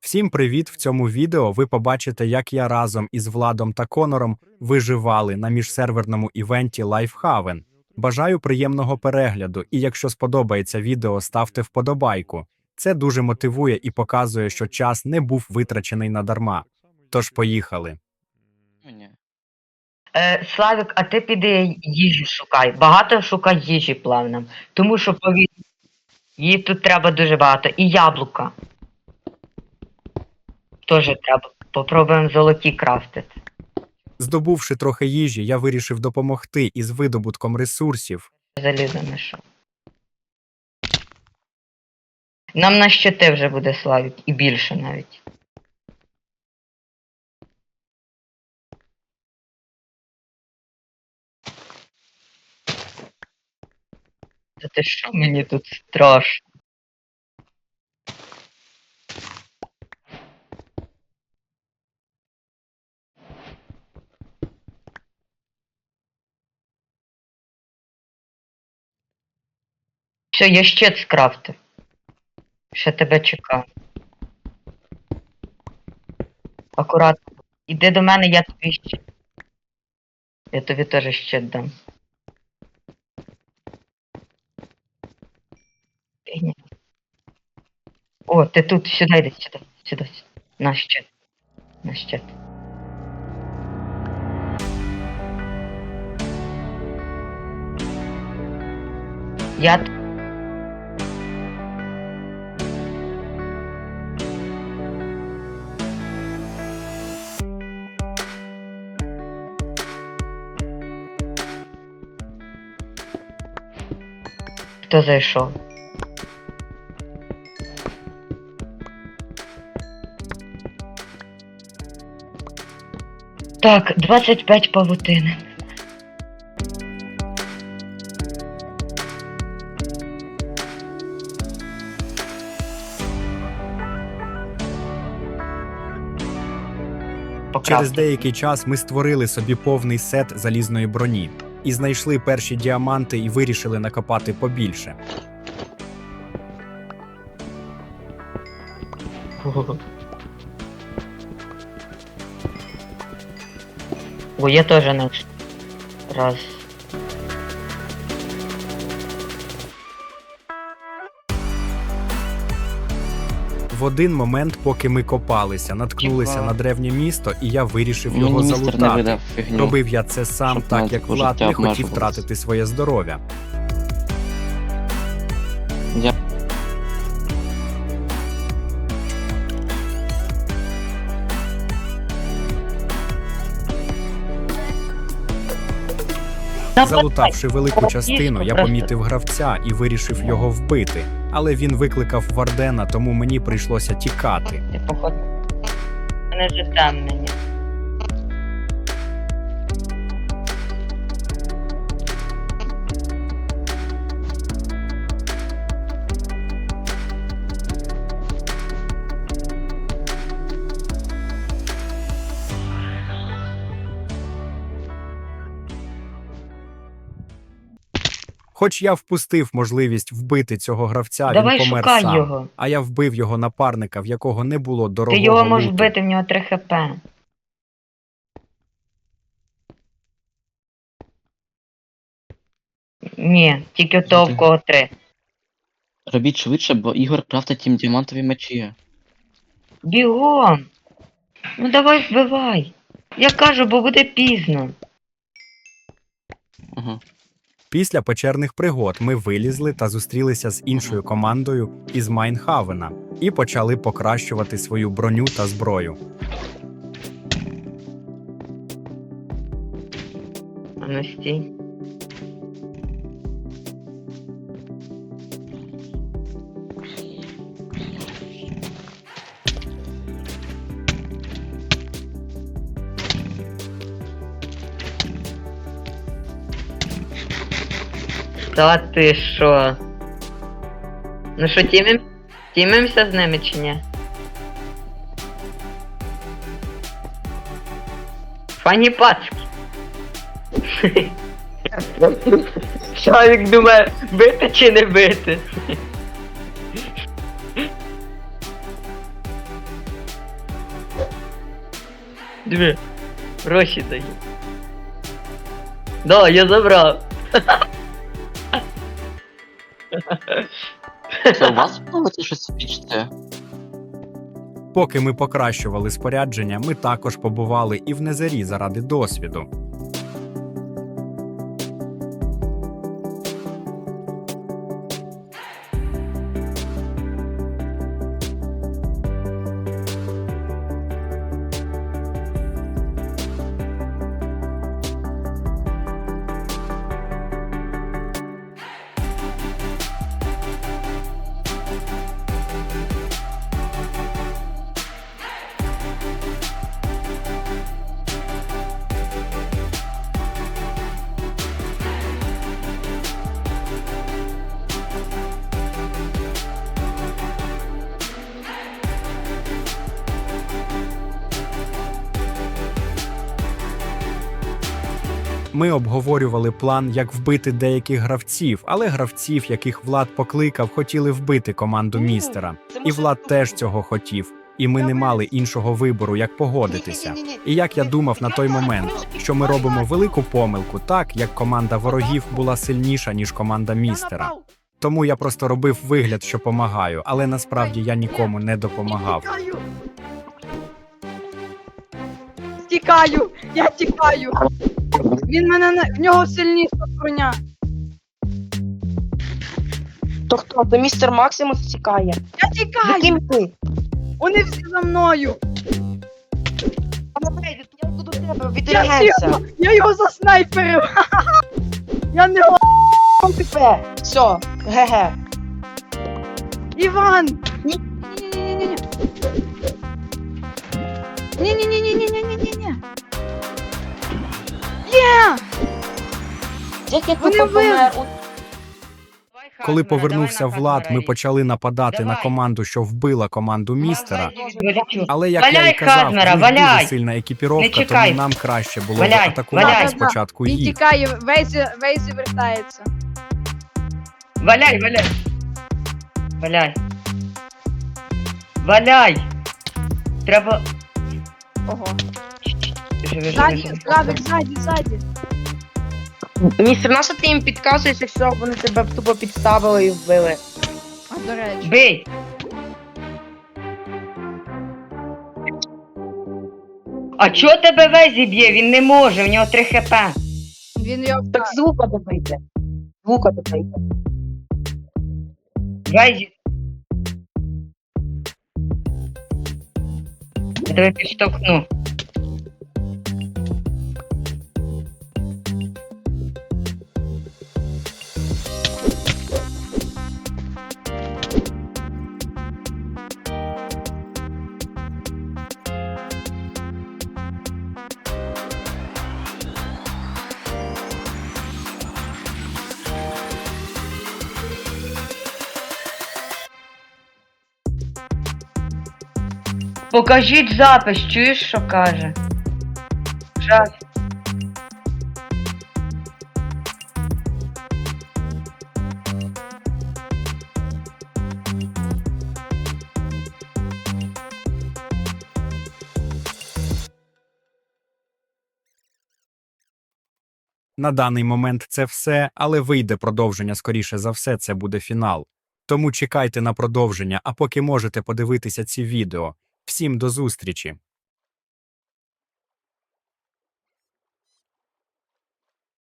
Всім привіт! В цьому відео ви побачите, як я разом із Владом та Конором виживали на міжсерверному івенті Lifehaven. Бажаю приємного перегляду, і якщо сподобається відео, ставте вподобайку. Це дуже мотивує і показує, що час не був витрачений надарма. Тож поїхали. Е, Славік, а ти піди їжі шукай. Багато шукай їжі плавно. Тому що повір, її тут треба дуже багато. І яблука. Теж треба. Попробуємо золоті крафтити. Здобувши трохи їжі, я вирішив допомогти із видобутком ресурсів. Залізо знайшов. Нам на щити вже буде Славік, і більше навіть. Та ти що мені тут страшно? Все, я щит скрафтив. Ще тебе чекаю. Акуратно. Іди до мене, я тобі щит. Я тобі теж щит дам. О, ти тут сюди йди, сюди, сюди, сюди. На щит. На щит. Я Хто зайшов? Так, 25 павутини. Через деякий час ми створили собі повний сет залізної броні і знайшли перші діаманти і вирішили накопати побільше. О, я теж не Раз. В один момент, поки ми копалися, наткнулися на древнє місто, і я вирішив Мені його містер не залутати. видав фігню. Робив я це сам, щоб так нас як життя Влад не хотів обмежувалось. втратити своє здоров'я. Я... Залутавши велику частину, я помітив гравця і вирішив його вбити. Але він викликав Вардена, тому мені прийшлося тікати. Ти походу. Мене вже темнення. Хоч я впустив можливість вбити цього гравця, Давай він помер шукай сам. його. А я вбив його напарника, в якого не було Ти дорогого його можеш луту. вбити, в нього 3 хп. Ні, тільки в того, в кого 3. Робіть швидше, бо Ігор крафтить їм діамантові мечі. Бігом! Ну давай вбивай. Я кажу, бо буде пізно. Ага. Після печерних пригод ми вилізли та зустрілися з іншою командою із Майнхавена і почали покращувати свою броню та зброю. А Та ти що? Ну що, тімим... тімимся з ними чи ні? Фані пацки. Шавік думає, бити чи не бити. Диви, гроші даю. Да, я забрав. У вас було це щось пічте? Поки ми покращували спорядження, ми також побували і в Незері заради досвіду. Ми обговорювали план, як вбити деяких гравців, але гравців, яких Влад покликав, хотіли вбити команду містера. І Влад теж цього хотів. І ми не мали іншого вибору, як погодитися. І як я думав на той момент, що ми робимо велику помилку, так як команда ворогів була сильніша ніж команда містера. Тому я просто робив вигляд, що помагаю, але насправді я нікому не допомагав. Тікаю! Я тікаю! Він мене не... в нього сильніша броня. То хто? То містер Максимус тікає. Я тікаю! Яким ти? Вони всі за мною! А не вийде, я йду до тебе, Я, відрігайся. його, я його заснайперив! Я не Там тебе. Все, ге-ге. Іван! Ні. Ні-ні-ні-ні-ні. Ні-ні-ні-ні-ні-ні-ні. Є! Як я Вони тут помер? Коли повернувся Влад, ми почали нападати на команду, що вбила команду містера. Але як я Валяй і казав, в них дуже сильна Не екіпіровка, чекай. тому нам краще було Валяй, атакувати валяй. спочатку Він їх. тікає, Вейзі, Вейзі вертається. Валяй, валяй. Валяй. Валяй. Треба. Ого. Живи, живи, Ззаді, живи. ззаді, ззаді, ззаді. Містер, нащо ти їм підказуєш, якщо вони тебе тупо підставили і вбили? А, до речі. Бий. А чого тебе Везі б'є? Він не може, в нього 3 хп. Він його Так звука добийте. Звука добийте. Везі. Я тебе підштовхну. Покажіть запис, чуєш, що каже? Жах. На даний момент це все, але вийде продовження скоріше за все, це буде фінал. Тому чекайте на продовження, а поки можете подивитися ці відео. Всім до зустрічі!